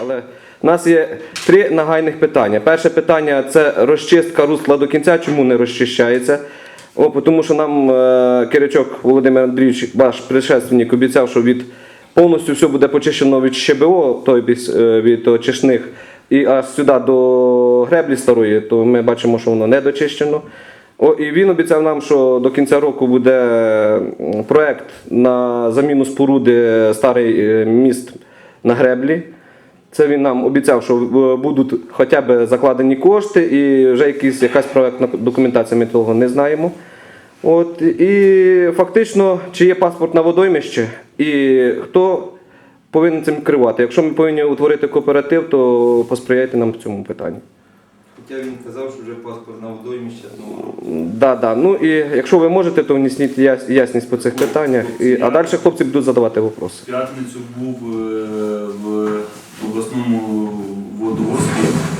але в нас є три нагайних питання. Перше питання це розчистка русла до кінця. Чому не розчищається? О, тому що нам е, Киричок Володимир Андрійович, ваш предшественник, обіцяв, що від повністю все буде почищено від ЩБО, той е, від очисних, і аж сюди до греблі старої, то ми бачимо, що воно не дочищено. О, і він обіцяв нам, що до кінця року буде проект на заміну споруди старий е, міст на греблі. Це він нам обіцяв, що е, будуть хоча б закладені кошти, і вже якісь, якась проектна документація, ми того не знаємо. От, і фактично, чи є паспорт на водоймище, і хто повинен цим керувати. Якщо ми повинні утворити кооператив, то посприяйте нам в цьому питанні. Хоча він казав, що вже паспорт на водоймище, ну Да, да. Ну і якщо ви можете, то внесніть яс- ясність по цих питаннях. І, а далі хлопці будуть задавати В вопроси. п'ятницю був е, в обласному водовозі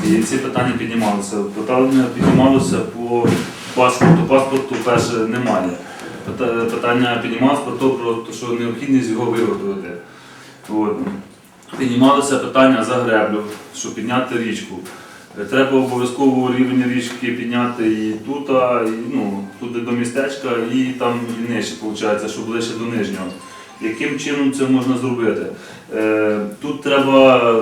і ці питання піднімалися. Питання піднімалося по паспорту. Паспорту перше немає. Питання піднімалося про те, що необхідність його виготовити. От. Піднімалося питання за греблю, щоб підняти річку. Треба обов'язково рівень річки підняти і тут, і, ну, туди до містечка, і там і нижче, виходить, що ближче до нижнього. Яким чином це можна зробити? Е, тут треба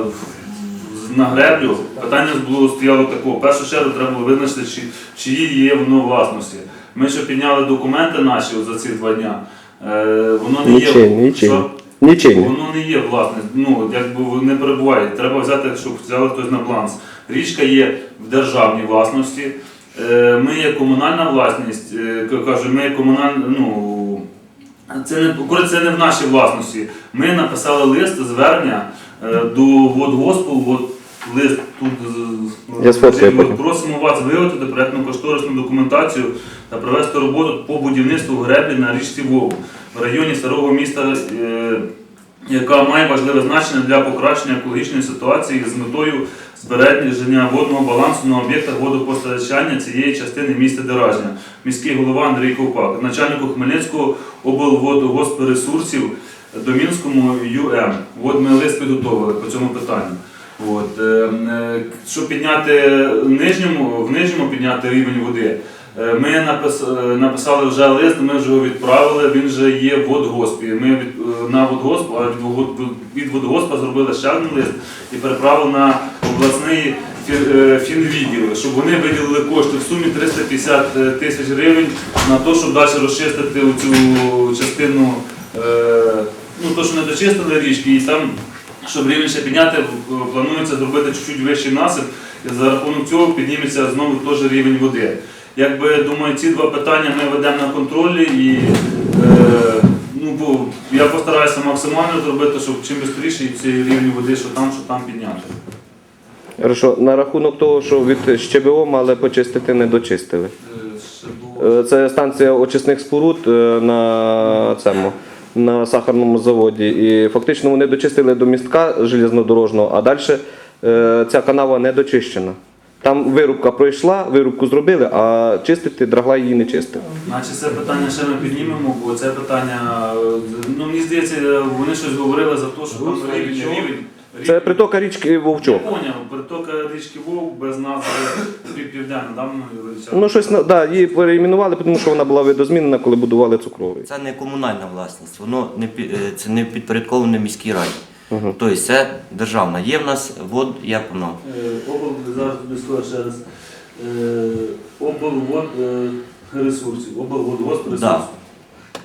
на греблю питання було стояло такого. В першу чергу треба було визначити, чи, чиї є воно власності. Ми ще підняли документи наші за ці два дня. Е, воно не є. Що? Воно не є власне, ну якби не перебуває. Треба взяти, щоб взяли хтось на баланс. Річка є в державній власності. Е, Ми є комунальна власність, кажу, ми є комунальна, ну це не коли це не в нашій власності. Ми написали лист звернення е, до водгоспу, от лист тут Я сфоткаю ми просимо вас виготовити проєктно-кошторисну документацію та провести роботу по будівництву греблі на річці Вову в районі старого міста, е, яка має важливе значення для покращення екологічної ситуації з метою збереження водного балансу на об'єктах водопостачання цієї частини міста Деражня. Міський голова Андрій Ковпак, начальнику Хмельницького облводгоспересурсів Домінському ЮМ. От ми лист підготовили по цьому питанню. От, е, е, щоб підняти нижньому, в нижньому підняти рівень води, е, ми написали вже лист, ми вже його відправили, він вже є в водгоспі. Ми від, на водгосп, від водгоспа зробили ще один лист і переправили на фі- е, щоб вони виділили кошти в сумі 350 тисяч гривень на те, щоб далі розчистити цю частину, е, ну то, що не дочистили річки, і там щоб рівень ще підняти, планується зробити чуть-чуть вищий насип, і за рахунок цього підніметься знову теж рівень води. Якби думаю, ці два питання ми ведемо на контролі і е, ну, я постараюся максимально зробити, щоб чим швидше цей рівень води, що там, що там підняти. Хорошо. На рахунок того, що від ЩБО мали почистити, не дочистили. е. Е, Це станція очисних споруд е, на цьому. На сахарному заводі. І фактично вони дочистили до містка железнодорожного, а далі е, ця канава не дочищена. Там вирубка пройшла, вирубку зробили, а чистити драгла її не чистив. Значить, це питання ще ми піднімемо, бо це питання, е, ну мені здається, вони щось говорили за те, що там рівень, рівень. Це притока річки Я Вовчок. поняв, притока річки Вов без назви пів- південна, да, воно Юрій? Ну щось на- да, її переіменували, тому що вона була видозмінена, коли будували цукровий. Це не комунальна власність, воно не пі- е, це не підпорядковане міській раді. Тобто це державна. Є в нас вод, як воно? Е, Обл зараз тобі скажу ще раз. Е, Облвод е, ресурсів, облводгосп Да.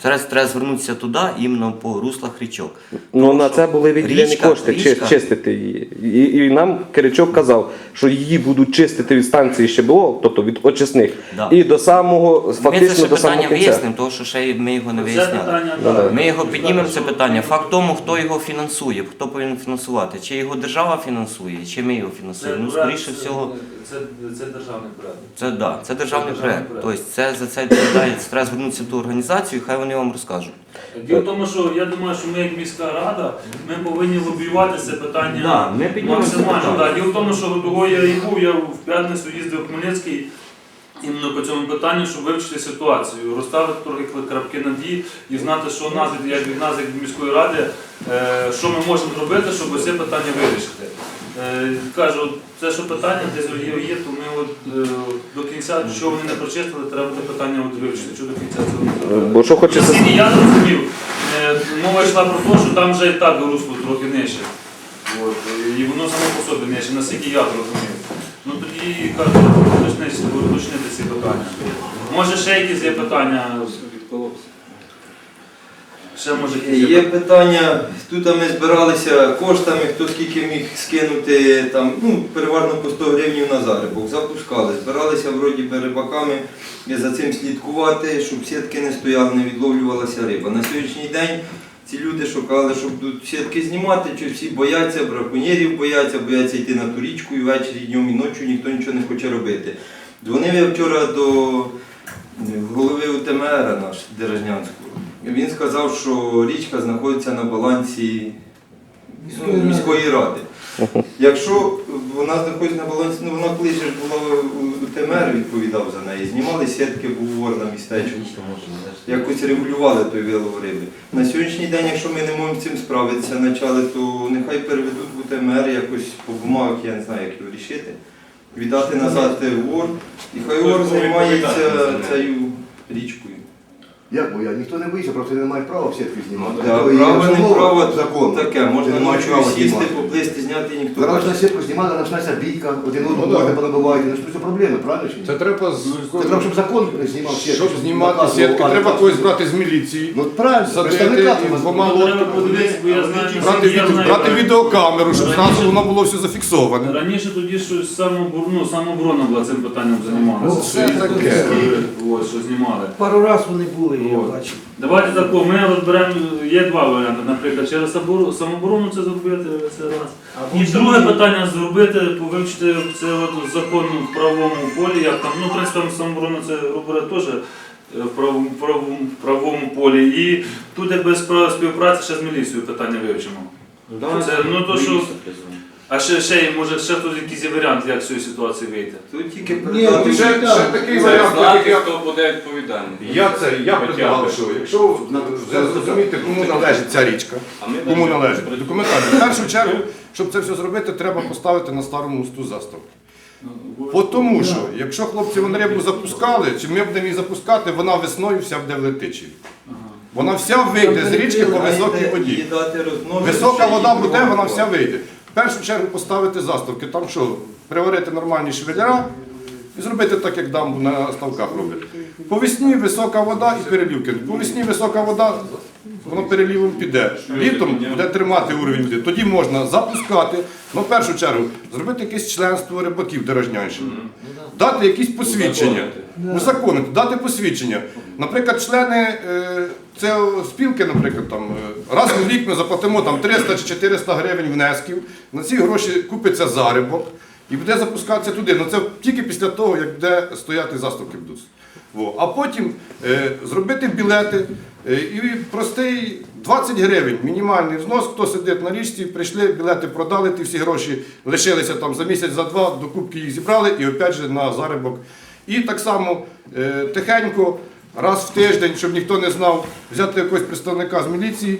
Зараз треба звернутися туди, іменно по руслах річок. Ну Тому на це були виділені річка- кошти річка- чистити її. І, і нам Киричок казав, що її будуть чистити від станції ЩБО, тобто від очисних, Да. і до самого Ми це фактично ще до самого питання кінця. вияснимо, тому що ще ми його не виясняли. Ну, да. Ми його піднімемо це питання. Факт тому, хто його фінансує, хто повинен фінансувати. Чи його держава фінансує, чи ми його фінансуємо. Ну, скоріше всього, Це, це державний порядок. це да, це державний Це державний проект. проект. Тобто це за це треба звернутися в ту організацію, хай вони вам розкажуть. Діло в тому, що я думаю, що ми як міська рада, ми повинні лобіювати це питання Да, ми піднімемо це максимально. питання. Да. Діло в тому, що того я і був, я в п'ятницю їздив в Хмельницький іменно по цьому питанню, щоб вивчити ситуацію, розставити трохи крапки над «і» і знати, що нас як від нас, як від міської ради, е, що ми можемо зробити, щоб це питання вирішити. Е, Кажу, це що питання десь є, є, то ми от е, до кінця, що вони не прочистили, треба те питання от вивчити, що до кінця цього не зробили. Бо що хочеться. Наскільки я зрозумів, е, мова йшла про те, що там вже і так русло трохи нижче. От, е, і воно само по собі нижче, наскільки я зрозумів. Ну тоді кажу, уточнити, уточнити ці питання. Може ще якісь є питання? Ще може якісь Є питання, тут ми збиралися коштами, хто скільки міг скинути, там, ну, переважно по 100 гривень на зарибок. Запускали, збиралися вроді би рибаками і за цим слідкувати, щоб сітки не стояли, не відловлювалася риба. На сьогоднішній день ці люди шукали, щоб тут сітки знімати, чи всі бояться, браконьєрів бояться, бояться йти на ту річку і ввечері, і днем, і ночі ніхто нічого не хоче робити. Дзвонив я вчора до голови УТМР наш Дережнянського. Він сказав, що річка знаходиться на балансі ну, міської ради. Якщо вона знаходиться на балансі, ну вона колись ж була у УТМР, відповідав за неї. Знімали сітки, був вор на містечку. Якось регулювали той вилов риби. На сьогоднішній день, якщо ми не можемо цим справитися, начали, то нехай переведуть в УТМР якось по бумагах, я не знаю, як його рішити. Віддати назад в ОР. І хай ОР займається цією річкою. Як бо я? Ніхто не боїться, просто не має права в сітку знімати. То право не право закону. таке, можна не ночі сісти, поплисти, зняти і ніхто Зараз на сітку знімали, почнеться бійка, один одного Ну, да. можна понабивати, ну що це проблеми, правильно чи ні? Це треба з Це треба, щоб закон знімав сітку. щоб знімати наказував, сітки, а не треба так. когось брати з міліції, Ну правильно, Садити представника і треба двома. Треба подивитися, бо я знаю, брати, я знаю, брати відеокамеру, щоб Раніше- зразу воно було все зафіксоване. Раніше тоді щось самобор- ну, самооборона була цим питанням займалася. Ну, це таке. Ось, що знімали. Пару раз вони були, я бачив. Давайте тако, ми розберемо, є два варіанти. Наприклад, через самобор- самооборону це зробити, це раз. І друге питання зробити, повивчити це от закон в правовому полі, як там, ну, в принципі, самооборона це робить теж е, в правовому, правовому, правовому полі. І тут якби співпраця ще з міліцією питання вивчимо. Це, ну, то, що, а ще, ще, може, ще тут якийсь є варіант, як з цієї ситуації вийти. Тут тільки Ні, передати. ти Ще, ще такий варіант, як я хто буде відповідальний. Я це я предлагав, що якщо вже зрозуміти, кому належить ця річка, А ми кому далі належить документально. В першу чергу, щоб це все зробити, треба поставити на старому мосту заставку. Бо Тому що, якщо хлопці вони рибу запускали, чи ми будемо її запускати, вона весною вся буде в летичі. Вона вся вийде з річки по високій воді. Висока вода буде, вона вся вийде. В першу чергу поставити заставки, там що, приварити нормальні швеллера і зробити так, як дамбу на ставках роблять. По весні висока вода і перелівки. По весні висока вода, воно перелівом піде. Літом буде тримати уровень води. Тоді можна запускати, ну в першу чергу, зробити якесь членство рибаків дорожнянщини. Дати якісь посвідчення. Узаконити, дати посвідчення. Наприклад, члени е, це спілки, наприклад, там, е, раз в рік ми заплатимо там, 300 чи 400 гривень внесків, на ці гроші купиться зарибок і буде запускатися туди. Ну це тільки після того, як буде стояти заставки будуть. Во. А потім е, зробити білети е, і простий 20 гривень, мінімальний взнос, хто сидить на річці, прийшли, білети продали, ті всі гроші лишилися там за місяць, за два, до кубки їх зібрали і опять же на заробок. І так само е, тихенько, раз в тиждень, щоб ніхто не знав, взяти якогось представника з міліції,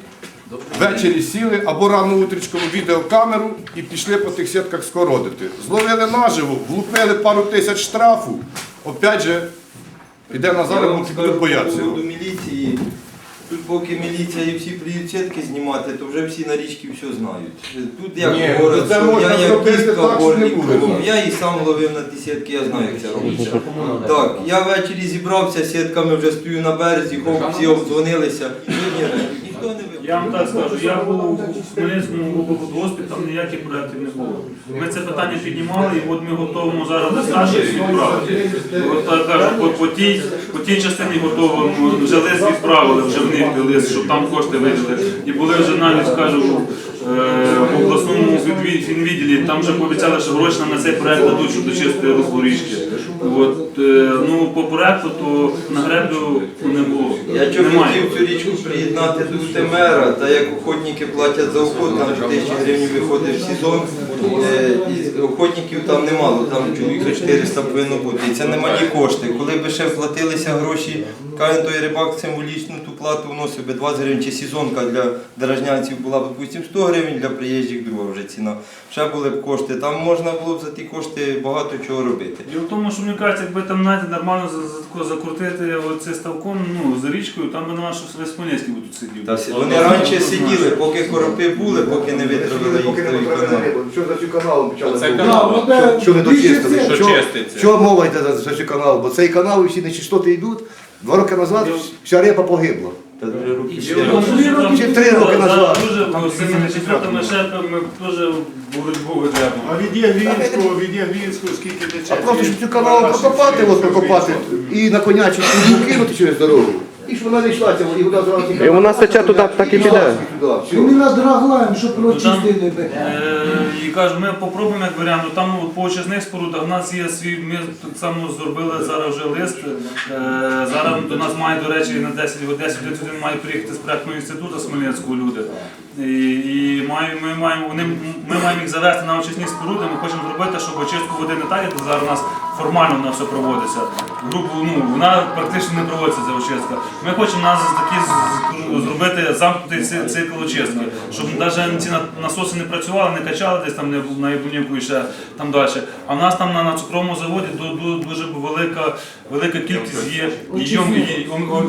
ввечері сіли або рано утрічком відеокамеру і пішли по тих сітках скородити. Зловили наживо, влупили пару тисяч штрафу, опять же, піде на Я вам заробок і скажу буде по поводу міліції. Тут поки міліція і всі приїдуть знімати, то вже всі на річці все знають. Тут як Ні, говорять, це що можна я як зробити кістка так, не кругом. знати. Я і сам ловив на ті сітки, я знаю, як це робиться. Так, я ввечері зібрався сітками, вже стою на березі, хоп, всі обдзвонилися. Ні, ні. Я вам так скажу, я був у Хмельницькому госпіталі, там ніяких проєктів не було. Ми це питання піднімали, і от ми готовимо зараз листа відправити. От так кажу, по, по, тій, по тій частині готовимо, вже лист відправили, вже в них лист, щоб там кошти виділи. І були вже навіть, скажу, в обласному фінвідділі, там вже пообіцяли, що гроші на цей проект дадуть, щоб дочистити русло річки. От, е, ну, по проекту то на греблю не було. Я Немає. хотів цю річку приєднати до УТМР, та як охотники платять за охот, там 2000 гривень виходить в сезон, е, і охотників там немало, там чоловік за 400 повинно бути. І це немалі кошти. Коли б ще вплатилися гроші, каже той рибак символічну ту плату вносив би 20 гривень, чи сезонка для дорожнянців була б, допустим, 100 гривень, для приїжджих друга вже ціна. Ще були б кошти. Там можна було б за ті кошти багато чого робити. І в тому, що мені кажеться, якби там знаєте, нормально за- за- тако закрутити оце ставком, ну, за річкою, там би нема, що весь Хмельницький би тут сидів. Та Вони раніше сиділи, поки коропи були, поки не витравили їх Поки не канал. рибу. Що за цю канал почали? Це канал. Що- Що не дочистили? Що Що- чиститься? Що мова йде за, цей канал? Бо цей канал і всі нечистоти йдуть. Два роки назад вся риба погибла. Та три роки Чи три роки назад. Дуже шерпами дуже боротьбу ведемо. А від Ягвінського, від Ягвінського скільки тече? А просто щоб цю канал прокопати, от прокопати і на конячі кинути через дорогу. І щоб вона не йшла, ця і вода зразу І вона стече туди, так і піде. Туди, все. Ми надраглаємо, щоб Ну, там, прочистили би. е, І кажу, ми попробуємо як варіант. Ну, Там по очисних спорудах у нас є свій, ми так само зробили зараз вже лист. Е, Зараз до нас має, до речі, на 10 10 11 має приїхати з проектного інституту з Хмельницького люди. І, і маю, ми, маємо, вони, ми маємо їх завести на очисні споруди. Ми хочемо зробити, щоб очистку води не так, як зараз у нас формально вона все проводиться. Грубо, ну, вона практично не проводиться ця очистка. Ми хочемо нас такі зробити замкнутий цикл очистки, щоб навіть ці насоси не працювали, не качали десь там не- на Яблунівку і ще там далі. А в нас там на, на цукровому заводі ду- ду- дуже велика, велика кількість є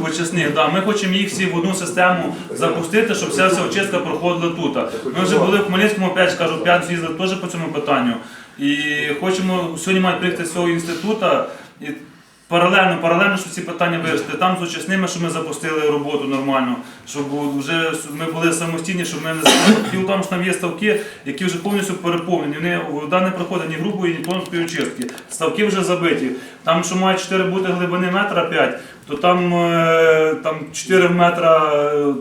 очисних. Да. Ми хочемо їх всі в одну систему запустити, щоб вся ця очистка проходила тут. Ми вже були в Хмельницькому, опять кажу, п'ять з'їздили теж по цьому питанню. І хочемо, сьогодні мають приїхати з цього інституту. І Паралельно, паралельно, щоб ці питання вирішити. Там з очисними, щоб ми запустили роботу нормально, щоб вже ми були самостійні, щоб ми не Діло в тому, що там є ставки, які вже повністю переповнені. Вони вода не проходить ні грубої, ні тонкої очистки. Ставки вже забиті. Там, що має 4 бути глибини метра 5, то там, е, там 4 метра е,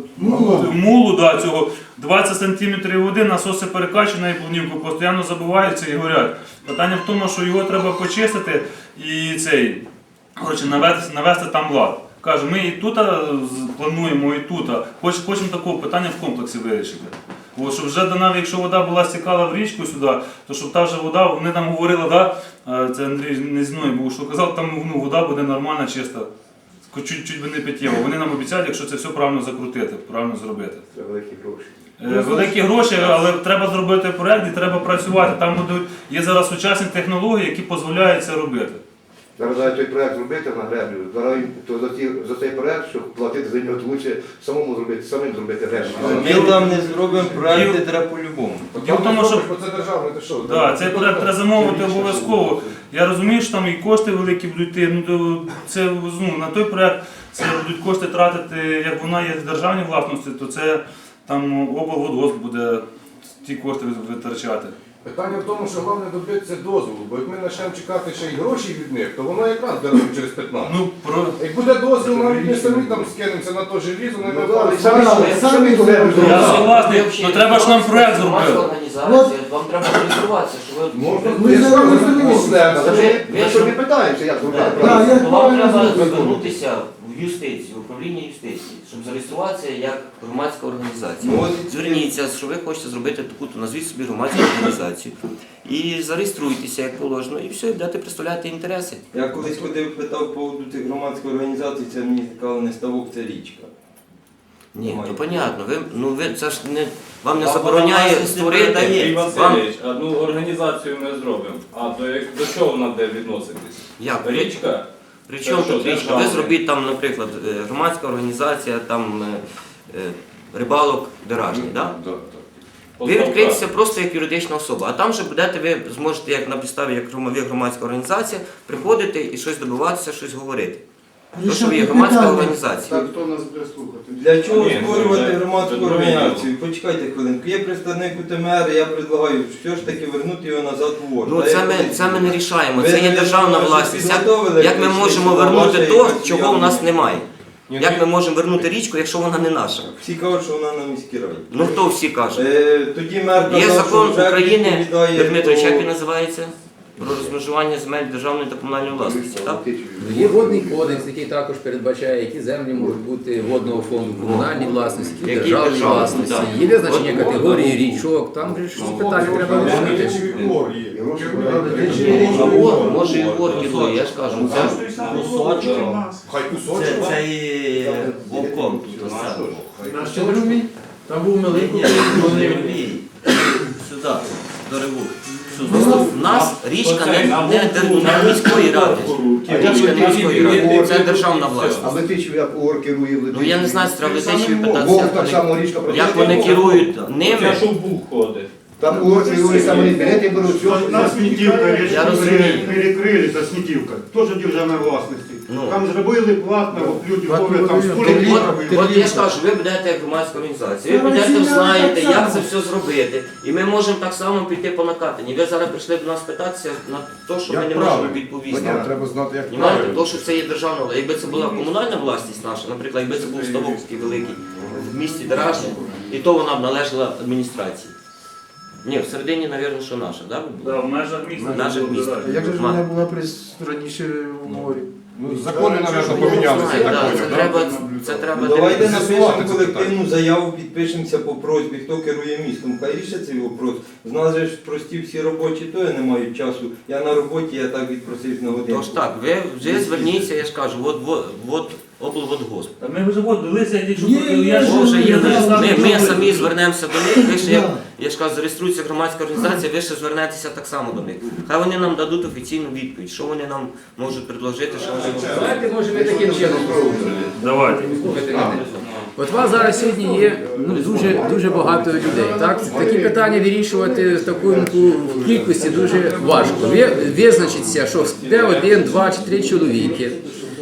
мулу да, цього 20 сантиметрів води, насоси перекачені на планівку, постійно забиваються і горять. Питання в тому, що його треба почистити і цей. Коротше, навести, навести там лад. Каже, ми і тут плануємо, і тут. Хоч, хочемо такого питання в комплексі вирішити. От, щоб вже навіть якщо вода була стікала в річку сюди, то щоб та вже вода, вони там говорили, да, це Андрій не зі мною був, що казав, там ну, вода буде нормальна, чиста. Чуть, чуть би не питєва. Вони нам обіцяють, якщо це все правильно закрутити, правильно зробити. Це великі гроші. Е, Великі гроші, але треба зробити проект і треба працювати. Там будуть, є зараз сучасні технології, які дозволяють це робити. Зараз навіть той проект зробити на греблю. Зараз то за, ті, за цей проект, щоб платити за нього, то лучше самому зробити, самим зробити греблю. Ми там не зробимо проекти, треба по-любому. Діло в тому, що це державне, ти що? Да, цей проект треба замовити обов'язково. Я розумію, що там і кошти великі будуть йти. Ну, то це ну, на той проект це будуть кошти тратити, як вона є в державній власності, то це там облводгосп буде ті кошти витрачати. Питання в тому, що головне добитися дозволу, бо як ми почнемо чекати ще й гроші від них, то воно якраз буде через 15. Ну, про... Як буде дозвіл, навіть ми самі там скинемося на то желізо, не Ну, да, і самі, Самі- Я согласний, Ви ну треба ж нам проект зробити. організація, вам треба реєструватися, що ви... Можна Ми проблема. Та Ви- ми- що? не питаємося, як зробити. То вам треба звернутися в юстицію, в управління юстиції, щоб зареєструватися як громадська організація. Ну, от- Зверніться, що ви хочете зробити таку, то назвіть собі громадську організацію. І зареєструйтеся як положено, і все, і будете представляти інтереси. Я колись ходив, питав по поводу тих громадських організацій, це мені сказали, не ставок, це річка. Ні, то понятно. Ви, ну, ви, це ж не, вам не А забороняє створити. Андрій Вам, Васильович, одну організацію ми зробимо. А до, як- до чого вона буде відноситись? як? Річка? Причому тут річка? Ви зробіть там, наприклад, е, громадська організація, там е, е, рибалок? Да, да. Ви відкриєтеся просто як юридична особа, а там вже будете, ви зможете як на підставі як громадська організація приходити і щось добиватися, щось говорити. Тому що ви є громадська питання. організація. Так хто нас буде слухати? Для чого Ні, створювати громадську це організацію? Почекайте хвилинку. Є представник УТМР, я предлагаю все ж таки вернути його назад в ВОЖ. Ну Та це як ми, це ми не рішаємо. Ви Це є не державна власність. Як, підготовили як ми якісь можемо вернути ваші то, якісь чого у нас немає? Ні, Як ми можемо вернути річку, якщо вона не наша? Всі кажуть, що вона на міській раді. Ну хто всі каже? Е, Тоді мер Є казав, закон вже України, відповідає Дмитрович, як він називається? Про розмежування земель державної та комунальної власності, так? Ну, Є водний кодекс, який також передбачає, які землі можуть бути водного фонду комунальній власності, Які державній державні, власності. так. Є визначення категорії річок, там же ж ці питання треба вирішити. А от, може і вор керує, я ж кажу, це кусочок. Хай Це, кусочок. це і вовком тут другий, там був милий. Ні, вони лівій. Сюди, до реву. Просто в нас річка не, не, не міської ради. Річка не міської ради. Це державна А власність. Летичів як ОР керує в Ну я не знаю, треба Летичів Вовк питатися, так як само вони, річка як вони керують Це ними. що бух ходить. Там ОР керує саме білети беруть. все. На Снітівка, Я перекрили за Снітівка, теж державна власності. Ну. Там зробили платно, от люди ходять, там служать. От, от я ж кажу, ви будете як громадська організація, ви будете знаєте, як це все зробити. І ми можемо так само піти по накатанні. Ви зараз прийшли до нас питатися на те, що ми не можемо відповісти. Нам треба знати, як правильно. то, що це є державна влада. Якби це була комунальна власність наша, наприклад, якби це був ставок такий великий в місті Дражне, і то вона б належала адміністрації. Ні, всередині, мабуть, що наша, да? би була? Да, в межах міста. В межах міста. Як же ж вона була при- раніше в морі? Ну, Закони, Ну, помінялися, я так поняв, це треба, це треба Давайте дивитися. напишемо колективну заяву, підпишемося по просьбі, хто керує містом. Хай рішить цей вопрос. З нас же ж прості всі робочі, то я не маю часу. Я на роботі, я так відпросився на годину. Тож так, ви вже зверніться, я ж кажу, от, от, от облводгосп. Та ми вже от дивилися, я тільки я ж є, ми, ми самі звернемося до них, ви ще, як. Я ж кажу, зареєструється громадська організація, ви ще звернетеся так само до них. Хай вони нам дадуть офіційну відповідь, що вони нам можуть предложити, що вони можуть. Давайте, може, ми таким чином спробуємо. Давайте. От у вас зараз сьогодні є ну, дуже, дуже багато людей. Так? Такі питання вирішувати в такому кількості дуже важко. Ви визначиться, що де один, два чи три чоловіки,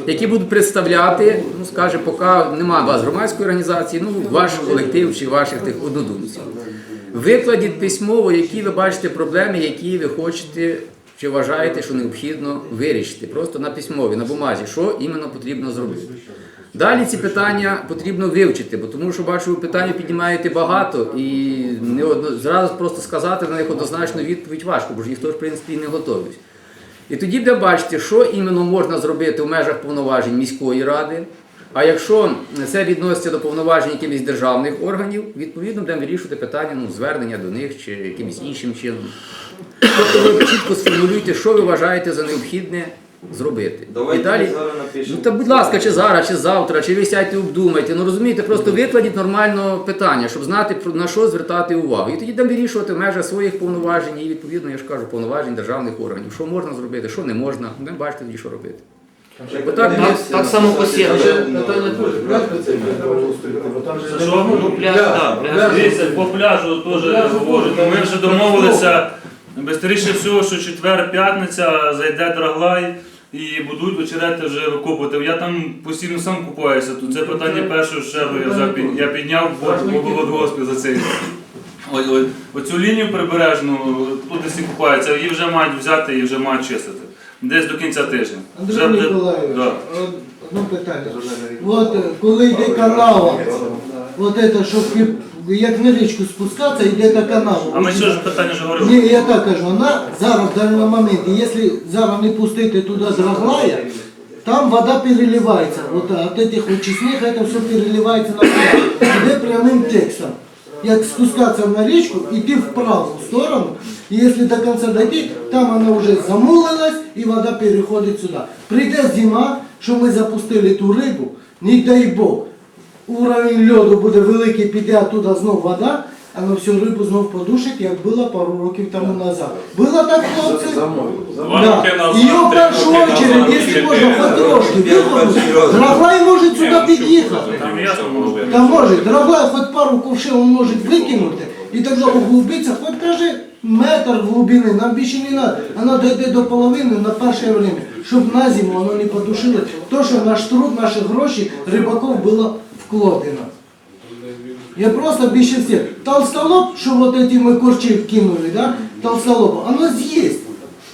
які будуть представляти, ну скаже, поки немає у вас громадської організації, ну ваш колектив чи ваших тих однодумців. Викладіть письмово, які ви бачите проблеми, які ви хочете чи вважаєте, що необхідно вирішити. Просто на письмові, на бумазі, що іменно потрібно зробити. Далі ці питання потрібно вивчити, бо тому що бачу, питання піднімаєте багато і не одно, зразу просто сказати на них однозначну відповідь важко, бо ж ніхто ж в принципі не готовий. І тоді буде бачити, що іменно можна зробити в межах повноважень міської ради. А якщо це відноситься до повноважень якихось державних органів, відповідно будемо вирішувати питання ну, звернення до них чи якимось іншим чином. Тобто ви чітко сформулюйте, що ви вважаєте за необхідне зробити. Давайте І далі, зараз напишемо. ну та будь ласка, чи зараз, чи завтра, чи ви сядьте обдумайте. Ну розумієте, просто викладіть нормально питання, щоб знати на що звертати увагу. І тоді будемо вирішувати в межах своїх повноважень і відповідно, я ж кажу, повноважень державних органів. Що можна зробити, що не можна. Будемо бачити тоді, що робити. Бо так, Так, так само по сітці. Питання теж пляж це бо Що? Ну, пляж, так, пляж. Дивіться, по пляжу теж говорять. Ми вже домовилися. Бистріше всього, що четвер, п'ятниця зайде драглай і будуть очерети вже викопувати. Я там постійно сам купаюся. Тут це питання першою чергою я, під- я підняв в госпіталь за цей. Ой, ой, оцю лінію прибережну, тут всі купаються, її вже мають взяти і вже мають чистити. Десь до кінця тижня. Андрій буде- Миколаївич, Да. од- одне питання. От е, коли йде канава, от це, щоб пі- як на річку спускатися, йде та канава. А ми що ж питання вже говорили? Ні, я так кажу, вона зараз в даний момент, якщо зараз не пустити туди драглая, там вода переливається. Вот от этих очисних это все переливається на пляж. Іде прямим текстом. Як спускатися на річку, йти в праву сторону, і якщо до кінця дойти, там вона вже замулилась і вода переходить сюди. Прийде зима, що ми запустили ту рибу, не дай Бог, уровень льоду буде великий, піде оттуда знов вода, а на всю рибу знов подушить, як було пару років тому назад. Було так, хлопці? Да. Ее в першу очередь, якщо можна, хоч трошки виходити, Драглай може сюди під'їхати. Там може. Та може, Драглай хоч пару ковшин він може викинути, і тоді углубиться, хоч даже метр глибини, нам більше не треба. Вона дійде до половини на перше время, щоб на зиму воно не подушило. То, що наш труд, наші гроші рибаків було вкладено. Я просто більше всіх. Толстолоб, що вот эти мы курчи кинули, да, толстолоб, оно з'їсть.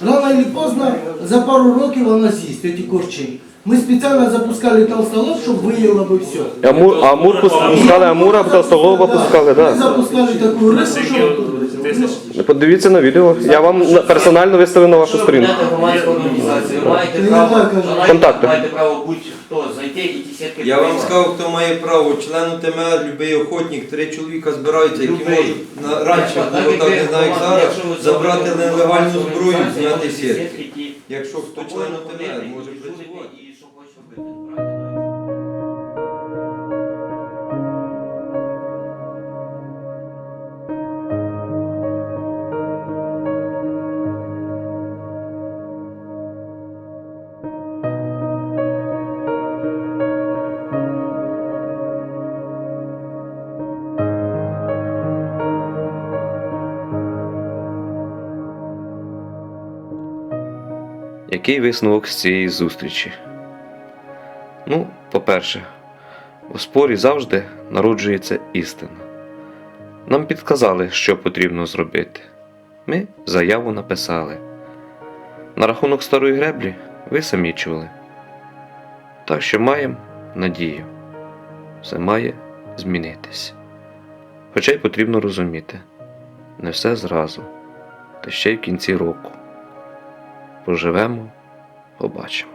Рано или поздно, за пару років воно з'їсть, эти курчі. Ми спеціально запускали толстолоб, щоб виїло би все. Амур, амур пускали, амура, толстолоба пускали, Ми да. запускали таку рибу, Наскільки щоб 15 тисяч. Подивіться на відео. Я вам персонально виставив на вашу ви сторінку. громадську організацію, ви маєте Я право, так кажу. маєте- Контакти. маєте право будь-хто зайти і ті сітки Я вам приймати. сказав, хто має право, член ТМР, любий охотник, три чоловіка збираються, які Любий. можуть на раніше Так, було як так, ви не знаю, як громад- зараз, якщо ви забрати нелегальну громадську зброю, організацію, зняти можете сітки. ті Якщо хто член ТМР може працювати. Який висновок з цієї зустрічі? Ну, по-перше, у спорі завжди народжується істина. Нам підказали, що потрібно зробити. Ми заяву написали. На рахунок старої греблі ви самі чули. Так що маємо надію. Все має змінитись. Хоча й потрібно розуміти, не все зразу, та ще й в кінці року. Поживемо, побачимо.